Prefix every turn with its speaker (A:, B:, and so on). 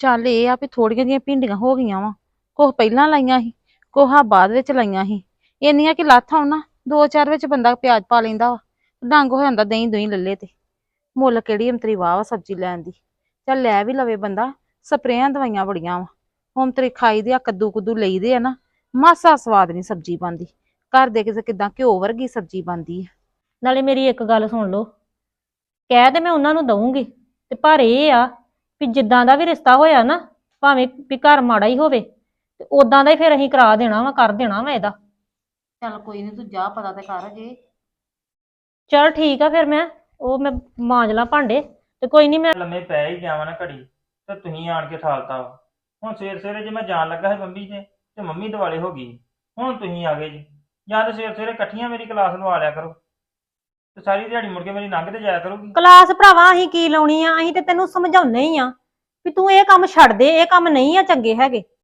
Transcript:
A: ਚੱਲ ਇਹ ਆ ਵੀ ਥੋੜੀਆਂ ਜੀਆਂ ਭਿੰਡੀਆਂ ਹੋ ਗਈਆਂ ਵਾ। ਕੁਛ ਪਹਿਲਾਂ ਲਾਈਆਂ ਸੀ ਕੋਹਾ ਬਾਅਦ ਵਿੱਚ ਲਾਈਆਂ ਸੀ। ਇੰਨੀਆਂ ਕਿ ਲੱਥ ਆਉਣ ਨਾ, ਦੋ ਚਾਰ ਵਿੱਚ ਬੰਦਾ ਪਿਆਜ਼ ਪਾ ਲੈਂਦਾ ਵਾ, ਡੰਗ ਹੋ ਜਾਂਦਾ ਦਹੀਂ ਦੁਹੀਂ ਲੱਲੇ ਤੇ। ਮੁੱਲ ਕਿਹੜੀ ਅੰਤਰੀ ਵਾਹ ਵਾ ਸਬਜ਼ੀ ਲੈਣ ਦੀ। ਚੱਲ ਲੈ ਵੀ ਲਵੇ ਬੰਦਾ, ਸਪਰੇਆਂ ਦਵਾਈਆਂ ਬੜੀਆਂ ਵਾ। ਹੁਣ ਤੇਰੀ ਖਾਈ ਦੇ ਆ, ਕੱਦੂ ਕੁੱਦੂ ਲਈਦੇ ਆ ਨਾ, ਮਾਸਾ ਸਵਾਦ ਨਹੀਂ ਸਬਜ਼ੀ ਬਣਦੀ। ਘਰ ਦੇ ਕਿਸੇ ਕਿਦਾਂ ਘਿਓ ਵਰਗੀ ਸਬਜ਼ੀ ਬਣਦੀ ਆ।
B: ਨਾਲੇ ਮੇਰੀ ਇੱਕ ਗੱਲ ਸੁਣ ਲਓ। ਕਹਿ ਤੇ ਮੈਂ ਉਹਨਾਂ ਨੂੰ ਦਊਂਗੀ, ਤੇ ਪਰ ਇਹ ਆ ਵੀ ਜਿੱਦਾਂ ਦਾ ਵੀ ਰਿਸ਼ਤਾ ਹੋਇਆ ਨਾ ਭਾਵੇਂ ਵੀ ਘਰ ਮਾੜਾ ਹੀ ਹੋਵੇ ਤੇ ਉਦਾਂ ਦਾ ਹੀ ਫਿਰ ਅਸੀਂ ਕਰਾ ਦੇਣਾ ਵਾ ਕਰ ਦੇਣਾ ਵਾ ਇਹਦਾ।
A: ਚੱਲ ਕੋਈ ਨਹੀਂ ਤੂੰ ਜਾ ਪਤਾ ਤੇ ਕਰ ਜੇ।
B: ਚਲ ਠੀਕ ਆ ਫਿਰ ਮੈਂ ਉਹ ਮੈਂ ਮਾਂਜ ਲਾਂ ਭਾਂਡੇ ਤੇ ਕੋਈ ਨਹੀਂ ਮੈਂ
C: ਲੰਮੇ ਪੈ ਹੀ ਗਿਆ ਵਾਂ ਨਾ ਘੜੀ ਤੇ ਤੁਸੀਂ ਆਣ ਕੇ ਠਾਲਤਾ ਵਾ। ਹੁਣ ਸਵੇਰ ਸਵੇਰੇ ਜੇ ਮੈਂ ਜਾਣ ਲੱਗਾ ਸੀ ਮੰਮੀ ਦੇ ਤੇ ਮੰਮੀ ਦਿਵਾਲੇ ਹੋ ਗਈ। ਹੁਣ ਤੁਸੀਂ ਆ ਗਏ ਜੀ। ਜਾਂ ਤੇ ਸਵੇਰ ਸਵੇਰੇ ਇਕੱਠੀਆਂ ਮੇਰੀ ਕਲਾਸ ਲਵਾ ਲਿਆ ਕਰੋ। ਤੇ ਸਾਰੀ ਦਿਹਾੜੀ ਮੁੜ ਕੇ ਮੇਰੀ ਲੰਘ ਤੇ ਜਾਇਆ ਕਰੂਗੀ?
B: ਕਲਾਸ ਭਰਾਵਾ, ਅਸੀਂ ਕੀ ਲਾਉਣੀ ਆ? ਅਸੀਂ ਤੇ ਤੈਨੂੰ ਸਮਝਾਉਨੇ ਹੀ ਆ ਵੀ ਤੂੰ ਇਹ ਕੰਮ ਛੱਡ ਦੇ, ਇਹ ਕੰਮ ਨਹੀਂ ਆ ਚੰਗੇ ਹੈਗੇ।